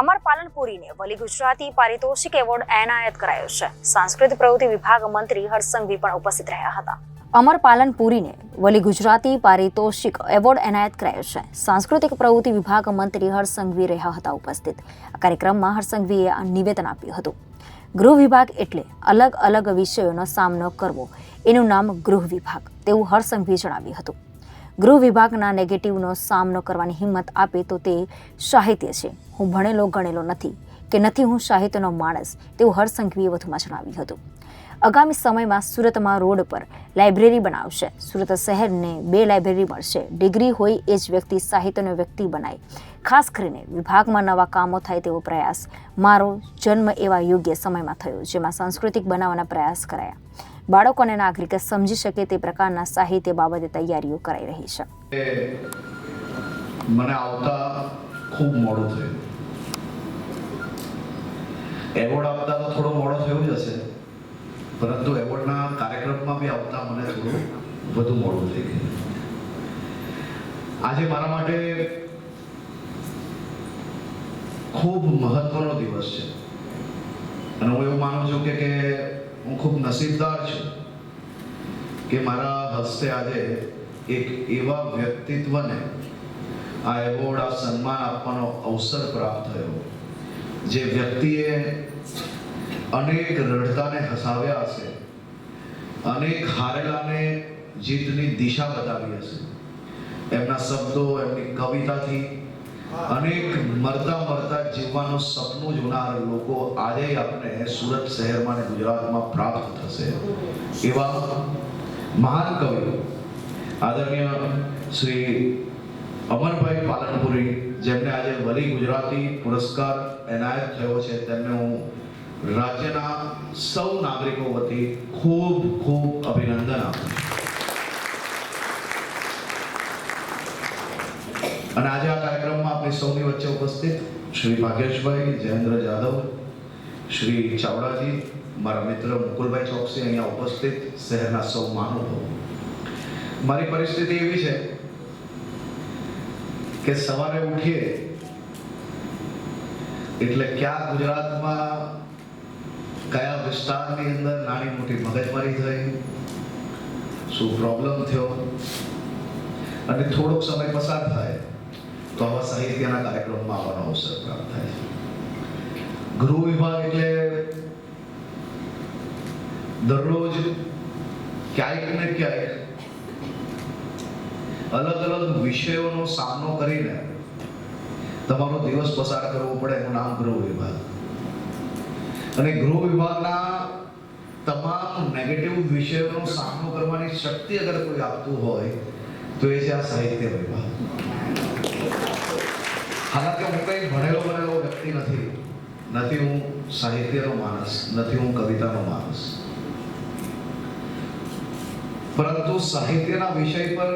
અમર પાલનપુરીને વલી ગુજરાતી પારિતોષિક એવોર્ડ એનાયત કરાયો છે. સાંસ્કૃતિક પ્રવૃત્તિ વિભાગ મંત્રી હર્ષસંઘવી પણ ઉપસ્થિત રહ્યા હતા. અમર પાલનપુરીને વલી ગુજરાતી પારિતોષિક એવોર્ડ એનાયત કરાયો છે. સાંસ્કૃતિક પ્રવૃત્તિ વિભાગ મંત્રી હર્ષસંઘવી રહ્યા હતા ઉપસ્થિત. આ કાર્યક્રમમાં હર્ષસંઘવીએ નિવેદન આપ્યું હતું. ગૃહ વિભાગ એટલે અલગ અલગ વિષયોનો સામનો કરવો. એનું નામ ગૃહ વિભાગ. તેવું હર્ષસંઘવીએ જણાવ્યું હતું. ગૃહ વિભાગના નેગેટિવનો સામનો કરવાની હિંમત આપે તો તે સાહિત્ય છે. હું ભણેલો ગણેલો નથી કે નથી હું સાહિત્યનો માણસ, તેવું હરસંઘવીએ વધુમાં જણાવ્યું હતું. આગામી સમયમાં સુરતમાં રોડ પર લાઇબ્રેરી બનાવશે. સુરત શહેરને બે લાઇબ્રેરી મળશે. ડિગ્રી હોય એ જ વ્યક્તિ સાહિત્યનો વ્યક્તિ બનાય. ખાસ કરીને વિભાગમાં નવા કામો થાય તેવો પ્રયાસ મારો જન્મ એવા યોગ્ય સમયમાં થયો, જેમાં સાંસ્કૃતિક બનાવવાના પ્રયાસ કરાયા. બાળકો અને નાગરિક સમજી શકે તે પ્રકારના સાહિત્ય બાબતે તૈયારીઓ કરાઈ રહી છે. મને આવતા ખૂબ મોડું થયું. એવોર્ડ આપતા તો થોડો મોડો થયો જ હશે. પરંતુ એવોર્ડના કાર્યક્રમમાં બી આવતા મને થોડું વધુ મોડું થઈ ગયું. આજે મારા માટે ખૂબ મહત્વનો દિવસ છે. અને હું એવું માનું છું કે હું ખૂબ નસીબદાર છું કે મારા હસ્તે આજે એક એવા વ્યક્તિત્વને આ એવોર્ડ, આ સન્માન આપવાનો અવસર પ્રાપ્ત થયો. જે વ્યક્તિએ અનેક રડતાને હસાવ્યા હશે, અનેક હારેલાને જીતની દિશા બતાવી હશે. એમના શબ્દો, એમની કવિતાથી અનેક મરતા મરતા જીવવાનું સપનું જોનાર લોકો આજે આપણે સુરત શહેરમાં અને ગુજરાતમાં પ્રાપ્ત થશે. એવા મહાન કવિ આદરણીય શ્રી અમરભાઈ પાલનપુરી, જેમને આજે વલી ગુજરાતી પુરસ્કાર એનાયત થયો છે, તેમને હું રાજ્યના સૌ નાગરિકો વતી ખૂબ ખૂબ અભિનંદન આપું અને આજે કાર્યક્રમમાં આપણી સૌની વચ્ચે ઉપસ્થિત શ્રી ભાગેશભાઈ, જયેન્દ્ર જાદવ, શ્રી ચાવડાજી, મારા મિત્ર મુકુલભાઈ ચોકસી અહીંયા ઉપસ્થિત, શહેરના સૌ મહાનુભાવો. મારી પરિસ્થિતિ એવી છે કે સવારે ઉઠીએ એટલે ક્યાં ગુજરાતમાં કયા વિસ્તારની અંદર નાની મોટી મગજમારી થઈ, શું પ્રોબ્લેમ થયો? અને થોડોક સમય પસાર થાય તો આવા સાહિત્યના કાર્યક્રમમાં આવવાનો અવસર પ્રાપ્ત થાય છે. ગૃહ વિભાગ એટલે દરરોજ ક્યાંક ને ક્યાંક અલગ અલગ વિષયોનો સામનો કરીને તમારો દિવસ પસાર કરવો પડે એનું નામ ગૃહ વિભાગ. અને ગૃહ વિભાગના તમામ નેગેટિવ વિષયોનો સામનો કરવાની શક્તિ અગર કોઈ આપતું હોય તો એ છે આ સાહિત્ય વિભાગ. હાલાકી હું કઈ ભણેલો ભણેલો વ્યક્તિ નથી. નથી હું સાહિત્યનો માણસ, નથી હું કવિતાનો માણસ. પરંતુ સાહિત્યના વિષય પર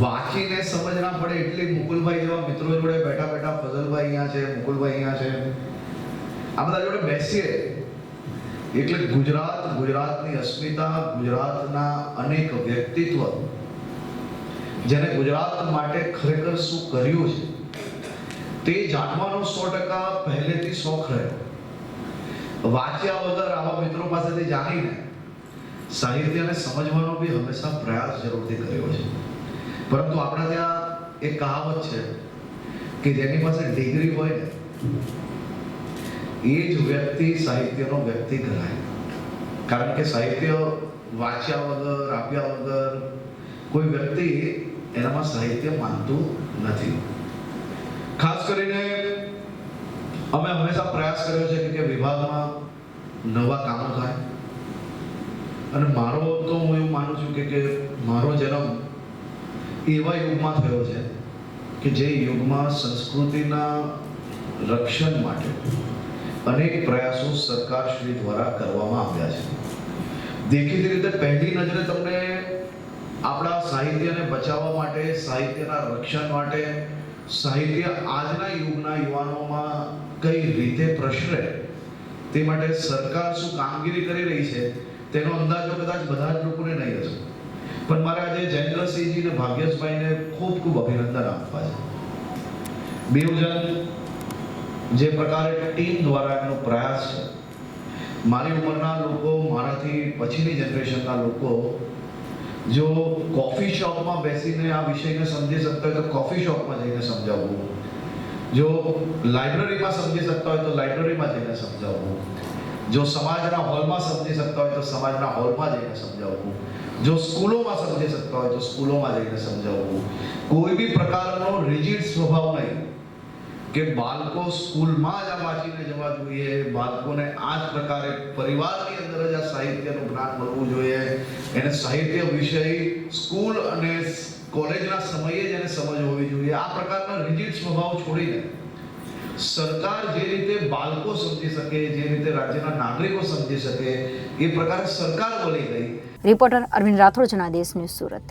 વાંચીને સમજ ના પડે એટલી મુકુલભાઈ જેવા મિત્રો જોડે બેઠા બેઠા ફઝલભાઈ અહીંયા છે, મુકુલભાઈ અહીંયા છે. આ બધા જોડે બેસીએ. એટલે ગુજરાત, ગુજરાતની અસ્મિતા, ગુજરાતના અનેક વ્યક્તિત્વ, જેને ગુજરાત માટે ખરેખર શું કર્યું છે તે જાણવાનો સો ટકા પહેલેથી શોખ રહ્યો. વાંચ્યા વગર આવા મિત્રો પાસેથી જાણીને સાહિત્યને સમજવાનો બી હંમેશા પ્રયાસ જરૂરથી કર્યો છે. પરંતુ આપણા ત્યાં એક કહાવત છે કે જેની પાસે ડિગ્રી હોય ને, એ જ વ્યક્તિ સાહિત્યનો વ્યક્તિ કરાય કારણ કે સાહિત્ય વાંચ્યા વગર આપ્યા વગર કોઈ વ્યક્તિ એનામાં સાહિત્ય માનતું નથી. કરીને અમે હંમેશા પ્રયાસ કર્યો છે કે વિભાગમાં નવા કામો થાય. અને મારો તો હું એવું માનું છું કે કે મારો જન્મ એવા યુગમાં થયો છે કે જે યુગમાં સંસ્કૃતિના રક્ષણ માટે અનેક પ્રયાસો સરકારશ્રી દ્વારા કરવામાં આવ્યા છે. દેખીતી રીતે પહેલી નજરે તમને આપણા સાહિત્યને બચાવવા માટે, સાહિત્યના રક્ષણ માટે સાહિત્ય આજના યુગના યુવાનોમાં કઈ રીતે પ્રસરે તે માટે સરકાર શું કામગીરી કરી રહી છે, તેનો અંદાજો કદાચ બધા જ લોકોને નહીં હશે. પણ મારે આજે જયેન્દ્રસિંહજી અને ભાગ્યેશભાઈને ખૂબ ખૂબ અભિનંદન આપવા છે. બેઉ જે પ્રકારે ટીમ દ્વારા એમનો પ્રયાસ છે, મારી ઉંમરના લોકો, મારાથી પછીની જનરેશનના લોકો જો કોફી શોપમાં બેસીને આ વિષયને સમજી શકતા હોય તો કોફી શોપમાં જઈને સમજાવવું. જો લાઇબ્રેરીમાં સમજી શકતા હોય તો લાઇબ્રેરીમાં જઈને સમજાવવું. જો સમાજના હોલમાં સમજી શકતા હોય તો સમાજના હોલમાં જઈને સમજાવવું. જો સ્કૂલોમાં સમજી શકતા હોય તો સ્કૂલોમાં જઈને સમજાવવું. કોઈ બી પ્રકારનો રિજિડ સ્વભાવ નહીં. કે બાળકો સ્કૂલમાં જ આ વાંચીને જવા જોઈએ. બાળકોને આ જ પ્રકારે પરિવારની અંદર જ આ સાહિત્યનું જ્ઞાન મળવું જોઈએ. એને સાહિત્ય વિષય સ્કૂલ અને કોલેજના સમયે જ એને સમજ હોવી જોઈએ. આ પ્રકારના રિજિડ સ્વભાવ છોડીને સરકાર જે રીતે બાળકો સમજી શકે, જે રીતે રાજ્યના નાગરિકો સમજી શકે, એ પ્રકારે સરકાર બની ગઈ. Reporter Arvind Rathod Janadesh news Surat.